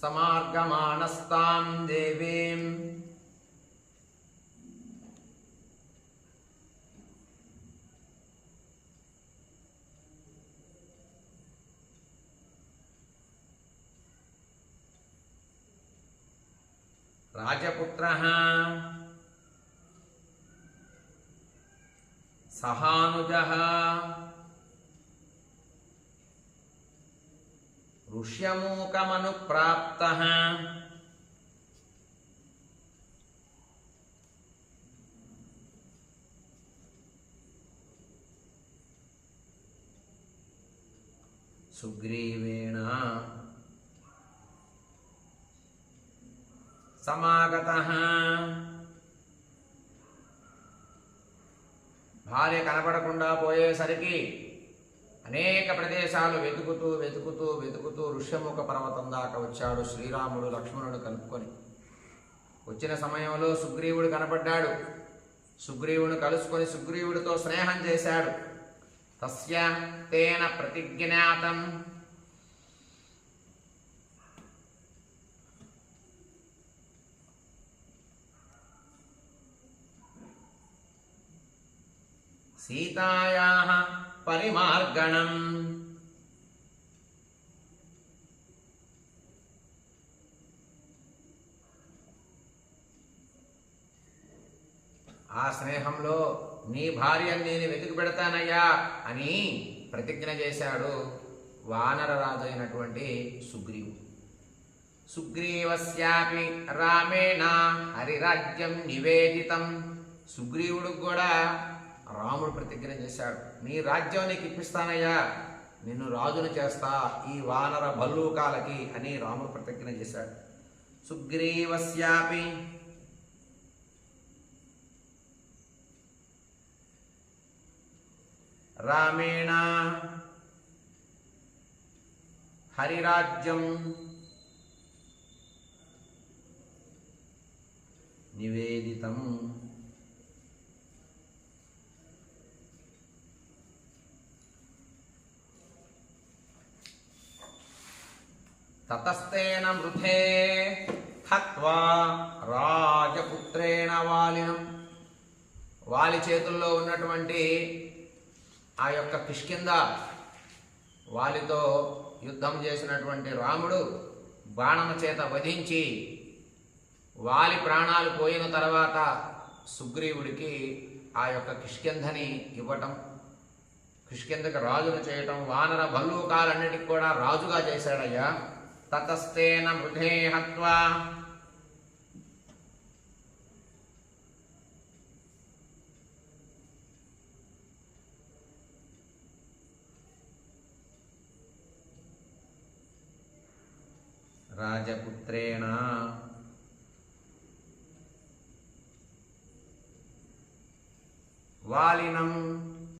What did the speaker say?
समार्गमाणस्ताम् देवीम्। राजपुत्रः सहानुजः ఋష్యమూకమను ప్రాప్త సుగ్రీవేణ సమాగత భార్య కనపడకుండా పోయేసరికి అనేక ప్రదేశాలు వెతుకుతూ వెతుకుతూ వెతుకుతూ ఋష్యముఖ పర్వతం దాకా వచ్చాడు శ్రీరాముడు లక్ష్మణుడు కలుపుకొని వచ్చిన సమయంలో సుగ్రీవుడు కనపడ్డాడు. సుగ్రీవుడు కలుసుకొని సుగ్రీవుడితో స్నేహం చేశాడు. తస్య తేన ప్రతిజ్ఞాతం. సీతాయా పరిమార్గణం. ఆ స్నేహంలో నీ భార్యను నేను వెతికి పెడతానయ్యా అని ప్రతిజ్ఞ చేశాడు వానరరాజు అయినటువంటి సుగ్రీవుడు సుగ్రీవస్యాపి రామేణ హరిరాజ్యం నివేదితం. సుగ్రీవుడు కూడా రాముడు ప్రతిజ్ఞ చేశాడు. నీ రాజ్యం నీకు ఇప్పిస్తానయ్యా. నిన్ను రాజును చేస్తా ఈ వానర భల్లూకాలకి అని రాముడు ప్రతిజ్ఞ చేశాడు. సుగ్రీవస్యాపి. రామేణ. హరిరాజ్యం. నివేదితం. తతస్తేన మృథే హత్వా రాజపుత్రేణ వాలినం. వాలి చేతుల్లో ఉన్నటువంటి ఆ యొక్క కిష్కింద వాలితో యుద్ధం చేసినటువంటి రాముడు బాణము చేత వధించి వాలి ప్రాణాలు పోయిన తర్వాత సుగ్రీవుడికి ఆ యొక్క కిష్కింధని ఇవ్వటం కిష్కిందకి రాజును చేయటం వానర భల్లూకాలన్నిటికి కూడా రాజుగా చేశాడయ్యా. ततस्तेन बुधे हत्वा। राजपुत्रेण वालिनम्